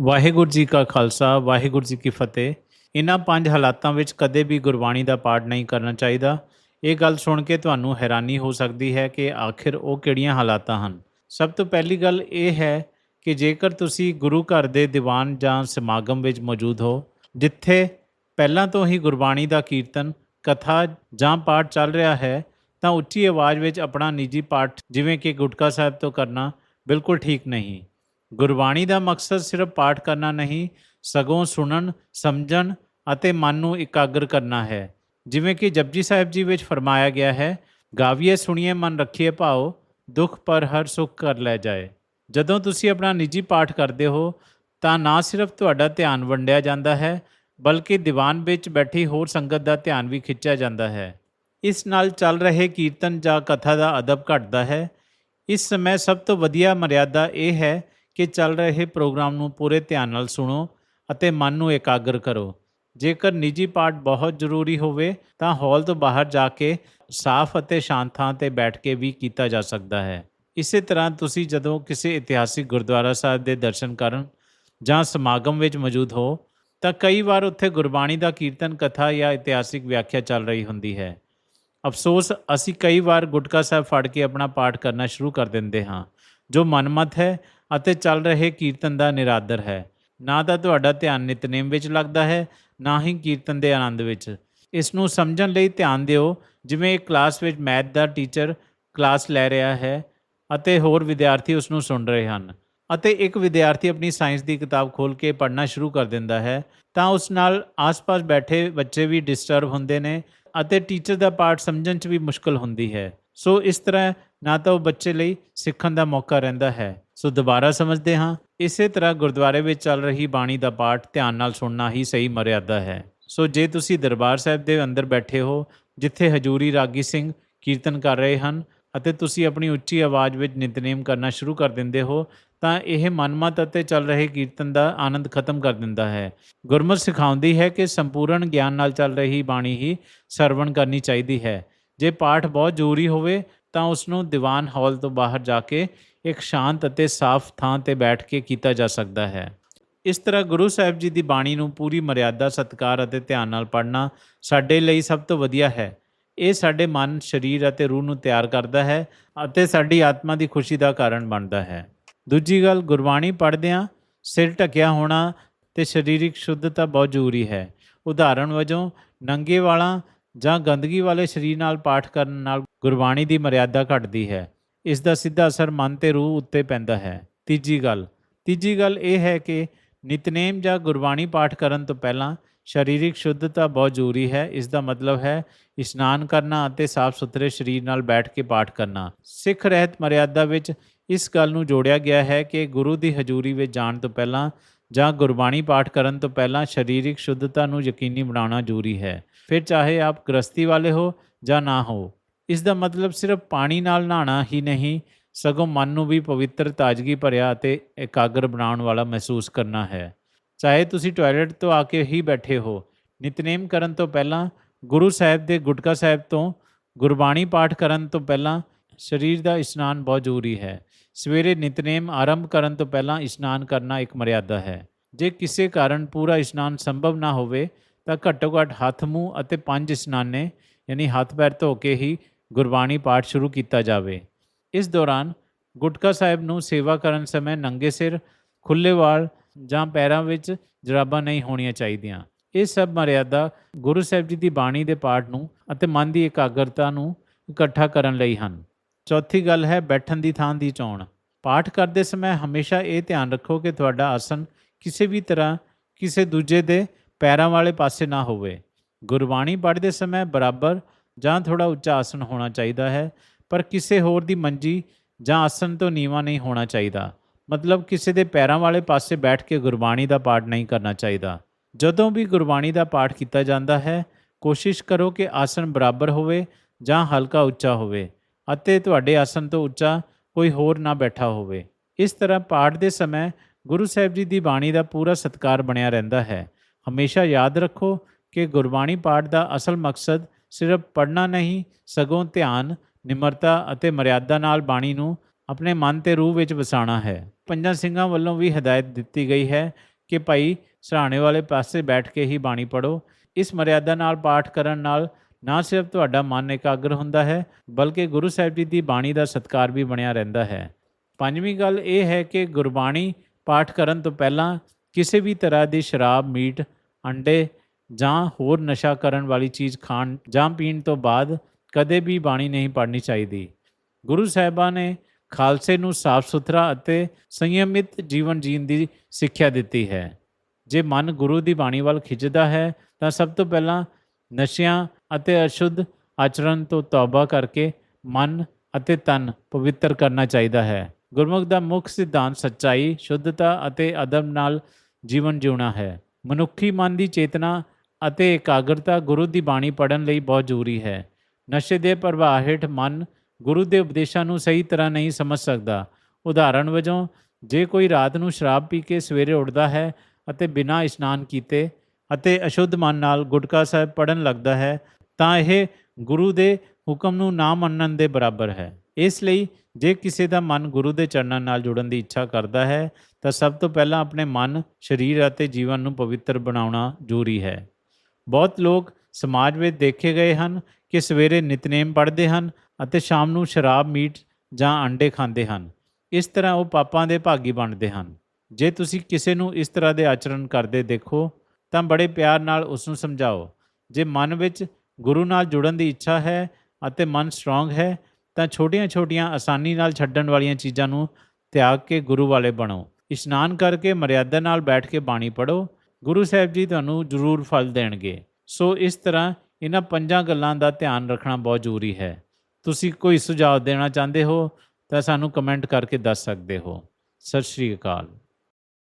ਵਾਹਿਗੁਰੂ ਜੀ ਕਾ ਖਾਲਸਾ, ਵਾਹਿਗੁਰੂ ਜੀ ਕੀ ਫਤਿਹ। ਇਹਨਾਂ ਪੰਜ ਹਾਲਾਤਾਂ ਵਿੱਚ ਕਦੇ ਵੀ ਗੁਰਬਾਣੀ ਦਾ ਪਾਠ ਨਹੀਂ ਕਰਨਾ ਚਾਹੀਦਾ। ਇਹ ਗੱਲ ਸੁਣ ਕੇ ਤੁਹਾਨੂੰ ਹੈਰਾਨੀ ਹੋ ਸਕਦੀ ਹੈ ਕਿ ਆਖਿਰ ਉਹ ਕਿਹੜੀਆਂ ਹਾਲਾਤਾਂ ਹਨ। ਸਭ ਤੋਂ ਪਹਿਲੀ ਗੱਲ ਇਹ ਹੈ ਕਿ ਜੇਕਰ ਤੁਸੀਂ ਗੁਰੂ ਘਰ ਦੇ ਦੀਵਾਨ ਜਾਂ ਸਮਾਗਮ ਵਿੱਚ ਮੌਜੂਦ ਹੋ, ਜਿੱਥੇ ਪਹਿਲਾਂ ਤੋਂ ਹੀ ਗੁਰਬਾਣੀ ਦਾ ਕੀਰਤਨ, ਕਥਾ ਜਾਂ ਪਾਠ ਚੱਲ ਰਿਹਾ ਹੈ, ਤਾਂ ਉੱਚੀ ਆਵਾਜ਼ ਵਿੱਚ ਆਪਣਾ ਨਿੱਜੀ ਪਾਠ ਜਿਵੇਂ ਕਿ ਗੁਟਕਾ ਸਾਹਿਬ ਤੋਂ ਕਰਨਾ ਬਿਲਕੁਲ ਠੀਕ ਨਹੀਂ। ਗੁਰਬਾਣੀ ਦਾ ਮਕਸਦ ਸਿਰਫ ਪਾਠ ਕਰਨਾ ਨਹੀਂ, ਸਗੋਂ ਸੁਣਨ, ਸਮਝਣ ਅਤੇ ਮਨ ਨੂੰ ਇਕਾਗਰ ਕਰਨਾ ਹੈ। ਜਿਵੇਂ ਕਿ ਜਪਜੀ ਸਾਹਿਬ ਜੀ ਵਿੱਚ ਫਰਮਾਇਆ ਗਿਆ ਹੈ, ਗਾਵੀਏ, ਸੁਣੀਏ, ਮਨ ਰੱਖੀਏ ਭਾਓ, ਦੁੱਖ ਪਰ ਹਰ ਸੁੱਖ ਕਰ ਲੈ ਜਾਏ। ਜਦੋਂ ਤੁਸੀਂ ਆਪਣਾ ਨਿੱਜੀ ਪਾਠ ਕਰਦੇ ਹੋ, ਤਾਂ ਨਾ ਸਿਰਫ ਤੁਹਾਡਾ ਧਿਆਨ ਵੰਡਿਆ ਜਾਂਦਾ ਹੈ, ਬਲਕਿ ਦੀਵਾਨ ਵਿੱਚ ਬੈਠੀ ਹੋਰ ਸੰਗਤ ਦਾ ਧਿਆਨ ਵੀ ਖਿੱਚਿਆ ਜਾਂਦਾ ਹੈ। ਇਸ ਨਾਲ ਚੱਲ ਰਹੇ ਕੀਰਤਨ ਜਾਂ ਕਥਾ ਦਾ ਅਦਬ ਘਟਦਾ ਹੈ। ਇਸ ਸਮੇਂ ਸਭ ਤੋਂ ਵਧੀਆ ਮਰਿਆਦਾ ਇਹ ਹੈ ਕਿ ਚੱਲ ਰਹੇ ਪ੍ਰੋਗਰਾਮ ਨੂੰ ਪੂਰੇ ਧਿਆਨ ਨਾਲ ਸੁਣੋ ਅਤੇ ਮਨ ਨੂੰ ਇਕਾਗਰ ਕਰੋ। ਜੇਕਰ ਨਿੱਜੀ ਪਾਠ ਬਹੁਤ ਜ਼ਰੂਰੀ ਹੋਵੇ, ਤਾਂ ਹਾਲ ਤੋਂ ਬਾਹਰ ਜਾ ਕੇ ਸਾਫ਼ ਅਤੇ ਸ਼ਾਂਤ ਥਾਂ ਤੇ ਬੈਠ ਕੇ ਵੀ ਕੀਤਾ ਜਾ ਸਕਦਾ ਹੈ। ਇਸੇ ਤਰ੍ਹਾਂ ਤੁਸੀਂ ਜਦੋਂ ਕਿਸੇ ਇਤਿਹਾਸਿਕ ਗੁਰਦੁਆਰਾ ਸਾਹਿਬ ਦੇ ਦਰਸ਼ਨ ਕਰਨ ਜਾਂ ਸਮਾਗਮ ਵਿੱਚ ਮੌਜੂਦ ਹੋ, ਤਾਂ ਕਈ ਵਾਰ ਉੱਥੇ ਗੁਰਬਾਣੀ ਦਾ ਕੀਰਤਨ, ਕਥਾ ਜਾਂ ਇਤਿਹਾਸਿਕ ਵਿਆਖਿਆ ਚੱਲ ਰਹੀ ਹੁੰਦੀ ਹੈ। ਅਫਸੋਸ, ਅਸੀਂ ਕਈ ਵਾਰ ਗੁਟਕਾ ਸਾਹਿਬ ਫੜ ਕੇ ਆਪਣਾ ਪਾਠ ਕਰਨਾ ਸ਼ੁਰੂ ਕਰ ਦਿੰਦੇ ਹਾਂ, ਜੋ ਮਨਮਤ ਹੈ ਅਤੇ ਚੱਲ ਰਹੇ ਕੀਰਤਨ ਦਾ ਨਿਰਾਦਰ ਹੈ। ਨਾ ਤਾਂ ਤੁਹਾਡਾ ਧਿਆਨ ਨਿਤਨੇਮ ਵਿੱਚ ਲੱਗਦਾ ਹੈ, ਨਾ ਹੀ ਕੀਰਤਨ ਦੇ ਆਨੰਦ ਵਿੱਚ। ਇਸ ਨੂੰ ਸਮਝਣ ਲਈ ਧਿਆਨ ਦਿਓ, ਜਿਵੇਂ ਇੱਕ ਕਲਾਸ ਵਿੱਚ ਮੈਥ ਦਾ ਟੀਚਰ ਕਲਾਸ ਲੈ ਰਿਹਾ ਹੈ ਅਤੇ ਹੋਰ ਵਿਦਿਆਰਥੀ ਉਸ ਨੂੰ ਸੁਣ ਰਹੇ ਹਨ ਅਤੇ ਇੱਕ ਵਿਦਿਆਰਥੀ ਆਪਣੀ ਸਾਇੰਸ ਦੀ ਕਿਤਾਬ ਖੋਲ੍ਹ ਕੇ ਪੜ੍ਹਨਾ ਸ਼ੁਰੂ ਕਰ ਦਿੰਦਾ ਹੈ, ਤਾਂ ਉਸ ਨਾਲ ਆਸ-ਪਾਸ ਬੈਠੇ ਬੱਚੇ ਵੀ ਡਿਸਟਰਬ ਹੁੰਦੇ ਨੇ ਅਤੇ ਟੀਚਰ ਦਾ ਪਾਠ ਸਮਝਣ 'ਚ ਵੀ ਮੁਸ਼ਕਲ ਹੁੰਦੀ ਹੈ। ਸੋ ਇਸ ਤਰ੍ਹਾਂ ਨਾ ਤਾਂ ਉਹ ਬੱਚੇ ਲਈ ਸਿੱਖਣ ਦਾ ਮੌਕਾ ਰਹਿੰਦਾ ਹੈ। ਸੋ ਦੁਬਾਰਾ ਸਮਝਦੇ ਹਾਂ, ਇਸੇ ਤਰ੍ਹਾਂ ਗੁਰਦੁਆਰੇ ਵਿੱਚ ਚੱਲ ਰਹੀ ਬਾਣੀ ਦਾ ਪਾਠ ਧਿਆਨ ਨਾਲ ਸੁਣਨਾ ਹੀ ਸਹੀ ਮਰਿਆਦਾ ਹੈ। ਸੋ ਜੇ ਤੁਸੀਂ ਦਰਬਾਰ ਸਾਹਿਬ ਦੇ ਅੰਦਰ ਬੈਠੇ ਹੋ, ਜਿੱਥੇ ਹਜੂਰੀ ਰਾਗੀ ਸਿੰਘ ਕੀਰਤਨ ਕਰ ਰਹੇ ਹਨ ਅਤੇ ਤੁਸੀਂ ਆਪਣੀ ਉੱਚੀ ਆਵਾਜ਼ ਵਿੱਚ ਨਿਤਨੇਮ ਕਰਨਾ ਸ਼ੁਰੂ ਕਰ ਦਿੰਦੇ ਹੋ, ਤਾਂ ਇਹ ਮਨਮਤ ਅਤੇ ਚੱਲ ਰਹੇ ਕੀਰਤਨ ਦਾ ਆਨੰਦ ਖਤਮ ਕਰ ਦਿੰਦਾ ਹੈ। ਗੁਰਮਤਿ ਸਿਖਾਉਂਦੀ ਹੈ ਕਿ ਸੰਪੂਰਨ ਗਿਆਨ ਨਾਲ ਚੱਲ ਰਹੀ ਬਾਣੀ ਹੀ ਸਰਵਣ ਕਰਨੀ ਚਾਹੀਦੀ ਹੈ। ਜੇ ਪਾਠ ਬਹੁਤ ਜ਼ਰੂਰੀ ਹੋਵੇ ਤਾਂ ਉਸ ਨੂੰ ਦੀਵਾਨ ਹਾਲ ਤੋਂ ਬਾਹਰ ਜਾ ਕੇ ਇੱਕ ਸ਼ਾਂਤ ਅਤੇ ਸਾਫ਼ ਥਾਂ ਤੇ ਬੈਠ ਕੇ ਕੀਤਾ ਜਾ ਸਕਦਾ ਹੈ। ਇਸ ਤਰ੍ਹਾਂ ਗੁਰੂ ਸਾਹਿਬ ਜੀ ਦੀ ਬਾਣੀ ਨੂੰ ਪੂਰੀ ਮਰਿਆਦਾ, ਸਤਕਾਰ ਅਤੇ ਧਿਆਨ ਨਾਲ ਪੜ੍ਹਨਾ ਸਾਡੇ ਲਈ ਸਭ ਤੋਂ ਵਧੀਆ ਹੈ। ਇਹ ਸਾਡੇ ਮਨ, ਸਰੀਰ ਅਤੇ ਰੂਹ ਨੂੰ ਤਿਆਰ ਕਰਦਾ ਹੈ ਅਤੇ ਸਾਡੀ ਆਤਮਾ ਦੀ ਖੁਸ਼ੀ ਦਾ ਕਾਰਨ ਬਣਦਾ ਹੈ। ਦੂਜੀ ਗੱਲ, ਗੁਰਬਾਣੀ ਪੜ੍ਹਦਿਆਂ ਸਿਰ ਢੱਕਿਆ ਹੋਣਾ ਤੇ ਸਰੀਰਿਕ ਸ਼ੁੱਧਤਾ ਬਹੁਤ ਜ਼ਰੂਰੀ ਹੈ। ਉਦਾਹਰਣ ਵਜੋਂ, ਨੰਗੇ ਵਾਲਾਂ ਜਾਂ ਗੰਦਗੀ ਵਾਲੇ ਸਰੀਰ ਨਾਲ ਪਾਠ ਕਰਨ ਨਾਲ ਗੁਰਬਾਣੀ ਦੀ ਮਰਿਆਦਾ ਘਟਦੀ ਹੈ। ਇਸ ਦਾ ਸਿੱਧਾ ਅਸਰ ਮਨ ਤੇ ਰੂਹ ਉੱਤੇ ਪੈਂਦਾ ਹੈ। ਤੀਜੀ ਗੱਲ ਤੀਜੀ ਗੱਲ ਇਹ ਹੈ ਕਿ ਨਿਤਨੇਮ ਜਾਂ ਗੁਰਬਾਣੀ ਪਾਠ ਕਰਨ ਤੋਂ ਪਹਿਲਾਂ ਸਰੀਰਿਕ ਸ਼ੁੱਧਤਾ ਬਹੁਤ ਜ਼ਰੂਰੀ ਹੈ। ਇਸ ਦਾ ਮਤਲਬ ਹੈ ਇਸ਼ਨਾਨ ਕਰਨਾ ਅਤੇ ਸਾਫ਼ ਸੁਥਰੇ ਸਰੀਰ ਨਾਲ ਬੈਠ ਕੇ ਪਾਠ ਕਰਨਾ। ਸਿੱਖ ਰਹਿਤ ਮਰਿਆਦਾ ਵਿੱਚ ਇਸ ਗੱਲ ਨੂੰ ਜੋੜਿਆ ਗਿਆ ਹੈ ਕਿ ਗੁਰੂ ਦੀ ਹਜ਼ੂਰੀ ਵਿੱਚ ਜਾਣ ਤੋਂ ਪਹਿਲਾਂ ਜਾਂ ਗੁਰਬਾਣੀ ਪਾਠ ਕਰਨ ਤੋਂ ਪਹਿਲਾਂ ਸਰੀਰਿਕ ਸ਼ੁੱਧਤਾ ਨੂੰ ਯਕੀਨੀ ਬਣਾਉਣਾ ਜ਼ਰੂਰੀ ਹੈ। ਫਿਰ ਚਾਹੇ ਆਪ ਗ੍ਰਸਤੀ ਵਾਲੇ ਹੋ ਜਾਂ ਨਾ ਹੋ, ਇਸ ਦਾ ਮਤਲਬ ਸਿਰਫ ਪਾਣੀ ਨਾਲ ਨਹਾਣਾ ਹੀ ਨਹੀਂ, ਸਗੋਂ ਮਨ ਨੂੰ ਵੀ ਪਵਿੱਤਰ, ਤਾਜ਼ਗੀ ਭਰਿਆ ਅਤੇ ਇਕਾਗਰ ਬਣਾਉਣ ਵਾਲਾ ਮਹਿਸੂਸ ਕਰਨਾ ਹੈ। ਚਾਹੇ ਤੁਸੀਂ ਟਾਇਲਟ ਤੋਂ ਆ ਕੇ ਹੀ ਬੈਠੇ ਹੋ, ਨਿਤਨੇਮ ਕਰਨ ਤੋਂ ਪਹਿਲਾਂ, ਗੁਰੂ ਸਾਹਿਬ ਦੇ ਗੁਟਕਾ ਸਾਹਿਬ ਤੋਂ ਗੁਰਬਾਣੀ ਪਾਠ ਕਰਨ ਤੋਂ ਪਹਿਲਾਂ ਸਰੀਰ ਦਾ ਇਸ਼ਨਾਨ ਬਹੁਤ ਜ਼ਰੂਰੀ ਹੈ। ਸਵੇਰੇ ਨਿਤਨੇਮ ਆਰੰਭ ਕਰਨ ਤੋਂ ਪਹਿਲਾਂ ਇਸ਼ਨਾਨ ਕਰਨਾ ਇੱਕ ਮਰਿਆਦਾ ਹੈ। ਜੇ ਕਿਸੇ ਕਾਰਨ ਪੂਰਾ ਇਸ਼ਨਾਨ ਸੰਭਵ ਨਾ ਹੋਵੇ, ਤਾਂ ਘੱਟੋ ਘੱਟ ਹੱਥ, ਮੂੰਹ ਅਤੇ ਪੰਜ ਇਸ਼ਨਾਨੇ, ਯਾਨੀ ਹੱਥ, ਪੈਰ ਧੋ ਕੇ ਹੀ ਗੁਰਬਾਣੀ ਪਾਠ ਸ਼ੁਰੂ ਕੀਤਾ ਜਾਵੇ। ਇਸ ਦੌਰਾਨ ਗੁਟਕਾ ਸਾਹਿਬ ਨੂੰ ਸੇਵਾ ਕਰਨ ਸਮੇਂ ਨੰਗੇ ਸਿਰ ਖੁੱਲੇ ਵਾਲ ਜਾਂ ਪੈਰਾਂ ਵਿੱਚ ਜਰਾਬਾਂ ਨਹੀਂ ਹੋਣੀਆਂ ਚਾਹੀਦੀਆਂ। ਇਹ ਸਭ ਮਰਿਆਦਾ ਗੁਰੂ ਸਾਹਿਬ ਜੀ ਦੀ ਬਾਣੀ ਦੇ ਪਾਠ ਨੂੰ ਅਤੇ ਮਨ ਦੀ ਇਕਾਗਰਤਾ ਨੂੰ ਇਕੱਠਾ ਕਰਨ ਲਈ ਹਨ। ਚੌਥੀ ਗੱਲ ਹੈ ਬੈਠਣ ਦੀ ਥਾਂ ਦੀ ਚੋਣ। ਪਾਠ ਕਰਦੇ ਸਮੇਂ ਹਮੇਸ਼ਾ ਇਹ ਧਿਆਨ ਰੱਖੋ ਕਿ ਤੁਹਾਡਾ ਆਸਨ ਕਿਸੇ ਵੀ ਤਰ੍ਹਾਂ ਕਿਸੇ ਦੂਜੇ ਦੇ ਪੈਰਾਂ ਵਾਲੇ ਪਾਸੇ ਨਾ ਹੋਵੇ। ਗੁਰਬਾਣੀ ਪੜ੍ਹਦੇ ਸਮੇਂ ਬਰਾਬਰ ਜਾਂ ਥੋੜਾ ਉੱਚਾ ਆਸਨ ਹੋਣਾ ਚਾਹੀਦਾ ਹੈ, ਪਰ ਕਿਸੇ ਹੋਰ ਦੀ ਮੰਜੀ ਜਾਂ ਆਸਨ ਤੋਂ ਨੀਵਾ ਨਹੀਂ ਹੋਣਾ ਚਾਹੀਦਾ। ਮਤਲਬ ਕਿਸੇ ਦੇ ਪੈਰਾਂ ਵਾਲੇ ਪਾਸੇ ਬੈਠ ਕੇ ਗੁਰਬਾਣੀ ਦਾ ਪਾਠ ਨਹੀਂ ਕਰਨਾ ਚਾਹੀਦਾ। ਜਦੋਂ ਵੀ ਗੁਰਬਾਣੀ ਦਾ ਪਾਠ ਕੀਤਾ ਜਾਂਦਾ ਹੈ, ਕੋਸ਼ਿਸ਼ ਕਰੋ ਕਿ ਆਸਨ ਬਰਾਬਰ ਹੋਵੇ ਜਾਂ ਹਲਕਾ ਉੱਚਾ ਹੋਵੇ। ਅਤੇ ਤੁਹਾਡੇ ਆਸਨ ਤੋਂ ਉੱਚਾ ਕੋਈ ਹੋਰ ਨਾ ਬੈਠਾ ਹੋਵੇ। ਇਸ ਤਰ੍ਹਾਂ ਪਾਠ ਦੇ ਸਮੇਂ ਗੁਰੂ ਸਾਹਿਬ ਜੀ ਦੀ ਬਾਣੀ ਦਾ ਪੂਰਾ ਸਤਕਾਰ ਬਣਿਆ ਰਹਿੰਦਾ ਹੈ। ਹਮੇਸ਼ਾ ਯਾਦ ਰੱਖੋ ਕਿ ਗੁਰਬਾਣੀ ਪਾਠ ਦਾ ਅਸਲ ਮਕਸਦ ਸਿਰਫ ਪੜ੍ਹਨਾ ਨਹੀਂ, ਸਗੋਂ ਧਿਆਨ, ਨਿਮਰਤਾ ਅਤੇ ਮਰਿਆਦਾ ਨਾਲ ਬਾਣੀ ਨੂੰ ਆਪਣੇ ਮਨ ਤੇ ਰੂਹ ਵਿੱਚ ਵਸਾਉਣਾ ਹੈ। ਪੰਜਾਂ ਸਿੰਘਾਂ ਵੱਲੋਂ ਵੀ ਹਦਾਇਤ ਦਿੱਤੀ ਗਈ ਹੈ ਕਿ ਭਾਈ ਸਰਾਣੇ ਵਾਲੇ ਪਾਸੇ ਬੈਠ ਕੇ ਹੀ ਬਾਣੀ ਪੜੋ ਇਸ ਮਰਿਆਦਾ ਨਾਲ ਪਾਠ ਕਰਨ ਨਾਲ ਨਾ ਸਿਰਫ ਤੁਹਾਡਾ ਮਨ ਇਕਾਗਰ ਹੁੰਦਾ ਹੈ, ਬਲਕਿ ਗੁਰੂ ਸਾਹਿਬ ਜੀ ਦੀ ਬਾਣੀ ਦਾ ਸਤਕਾਰ ਵੀ ਬਣਿਆ ਰਹਿੰਦਾ ਹੈ। ਪੰਜਵੀਂ ਗੱਲ ਇਹ ਹੈ ਕਿ ਗੁਰਬਾਣੀ ਪਾਠ ਕਰਨ ਤੋਂ ਪਹਿਲਾਂ ਕਿਸੇ ਵੀ ਤਰ੍ਹਾਂ ਦੀ ਸ਼ਰਾਬ, ਮੀਟ, ਅੰਡੇ ਜਾਂ ਹੋਰ ਨਸ਼ਾ ਕਰਨ ਵਾਲੀ ਚੀਜ਼ ਖਾਣ ਜਾਂ ਪੀਣ ਤੋਂ ਬਾਅਦ ਕਦੇ ਵੀ ਬਾਣੀ ਨਹੀਂ ਪੜ੍ਹਨੀ ਚਾਹੀਦੀ। ਗੁਰੂ ਸਾਹਿਬਾਂ ਨੇ ਖਾਲਸੇ ਨੂੰ ਸਾਫ਼ ਸੁਥਰਾ ਅਤੇ ਸੰਯਮਿਤ ਜੀਵਨ ਜੀਣ ਦੀ ਸਿੱਖਿਆ ਦਿੱਤੀ ਹੈ। ਜੇ ਮਨ ਗੁਰੂ ਦੀ ਬਾਣੀ ਵੱਲ ਖਿੱਚਦਾ ਹੈ, ਤਾਂ ਸਭ ਤੋਂ ਪਹਿਲਾਂ ਨਸ਼ਿਆਂ ਅਤੇ ਅਸ਼ੁੱਧ ਆਚਰਣ ਤੋਂ ਤੌਬਾ ਕਰਕੇ ਮਨ ਅਤੇ ਤਨ ਪਵਿੱਤਰ ਕਰਨਾ ਚਾਹੀਦਾ ਹੈ। ਗੁਰਮੁਖ ਦਾ ਮੁੱਖ ਸਿਧਾਂਤ ਸੱਚਾਈ, ਸ਼ੁੱਧਤਾ ਅਤੇ ਅਦਬ ਨਾਲ ਜੀਵਨ ਜਿਉਣਾ ਹੈ। ਮਨੁੱਖੀ ਮਨ ਦੀ ਚੇਤਨਾ ਅਤੇ ਇਕਾਗਰਤਾ ਗੁਰੂ ਦੀ ਬਾਣੀ ਪੜ੍ਹਨ ਲਈ ਬਹੁਤ ਜ਼ਰੂਰੀ ਹੈ। ਨਸ਼ੇ ਦੇ ਪ੍ਰਭਾਵ ਹੇਠ ਮਨ ਗੁਰੂ ਦੇ ਉਪਦੇਸ਼ਾਂ ਨੂੰ ਸਹੀ ਤਰ੍ਹਾਂ ਨਹੀਂ ਸਮਝ ਸਕਦਾ। ਉਦਾਹਰਣ ਵਜੋਂ, ਜੇ ਕੋਈ ਰਾਤ ਨੂੰ ਸ਼ਰਾਬ ਪੀ ਕੇ ਸਵੇਰੇ ਉੱਠਦਾ ਹੈ ਅਤੇ ਬਿਨਾਂ ਇਸ਼ਨਾਨ ਕੀਤੇ ਅਤੇ ਅਸ਼ੁੱਧ ਮਨ ਨਾਲ ਗੁਟਕਾ ਸਾਹਿਬ ਪੜਨ ਲੱਗਦਾ ਹੈ ਤਾਂ ਇਹ ਗੁਰੂ ਦੇ ਹੁਕਮ ਨੂੰ ਨਾ ਮੰਨਣ ਦੇ ਬਰਾਬਰ ਹੈ। ਇਸ ਲਈ ਜੇ ਕਿਸੇ ਦਾ ਮਨ ਗੁਰੂ ਦੇ ਚਰਨਾਂ ਨਾਲ ਜੁੜਨ ਦੀ ਇੱਛਾ ਕਰਦਾ ਹੈ, ਤਾਂ ਸਭ ਤੋਂ ਪਹਿਲਾਂ ਆਪਣੇ ਮਨ, ਸਰੀਰ ਅਤੇ ਜੀਵਨ ਨੂੰ ਪਵਿੱਤਰ ਬਣਾਉਣਾ ਜ਼ਰੂਰੀ ਹੈ। ਬਹੁਤ ਲੋਕ ਸਮਾਜ ਵਿੱਚ ਦੇਖੇ ਗਏ ਹਨ ਕਿ ਸਵੇਰੇ ਨਿਤਨੇਮ ਪੜ੍ਹਦੇ ਹਨ ਅਤੇ ਸ਼ਾਮ ਨੂੰ ਸ਼ਰਾਬ, ਮੀਟ ਜਾਂ ਅੰਡੇ ਖਾਂਦੇ ਹਨ। ਇਸ ਤਰ੍ਹਾਂ ਉਹ ਪਾਪਾਂ ਦੇ ਭਾਗੀ ਬਣਦੇ ਹਨ। ਜੇ ਤੁਸੀਂ ਕਿਸੇ ਨੂੰ ਇਸ ਤਰ੍ਹਾਂ ਦੇ ਆਚਰਣ ਕਰਦੇ ਦੇਖੋ, ਤਾਂ ਬੜੇ ਪਿਆਰ ਨਾਲ ਉਸ ਨੂੰ ਸਮਝਾਓ। ਜੇ ਮਨ ਵਿੱਚ ਗੁਰੂ ਨਾਲ ਜੁੜਨ ਦੀ ਇੱਛਾ ਹੈ ਅਤੇ ਮਨ ਸਟਰੋਂਗ ਹੈ, ਤਾਂ ਛੋਟੀਆਂ-ਛੋਟੀਆਂ ਆਸਾਨੀ ਨਾਲ ਛੱਡਣ ਵਾਲੀਆਂ ਚੀਜ਼ਾਂ ਨੂੰ ਤਿਆਗ ਕੇ ਗੁਰੂ ਵਾਲੇ ਬਣੋ। ਇਸ਼ਨਾਨ ਕਰਕੇ ਮਰਿਆਦਾ ਨਾਲ ਬੈਠ ਕੇ ਬਾਣੀ ਪੜੋ ਗੁਰੂ ਸਾਹਿਬ ਜੀ ਤੁਹਾਨੂੰ ਜ਼ਰੂਰ ਫਲ ਦੇਣਗੇ। ਸੋ ਇਸ ਤਰ੍ਹਾਂ ਇਹਨਾਂ ਪੰਜਾਂ ਗੱਲਾਂ ਦਾ ਧਿਆਨ ਰੱਖਣਾ ਬਹੁਤ ਜ਼ਰੂਰੀ ਹੈ। ਤੁਸੀਂ ਕੋਈ ਸੁਝਾਅ ਦੇਣਾ ਚਾਹੁੰਦੇ ਹੋ ਤਾਂ ਸਾਨੂੰ ਕਮੈਂਟ ਕਰਕੇ ਦੱਸ ਸਕਦੇ ਹੋ। ਸਤਿ ਸ਼੍ਰੀ ਅਕਾਲ।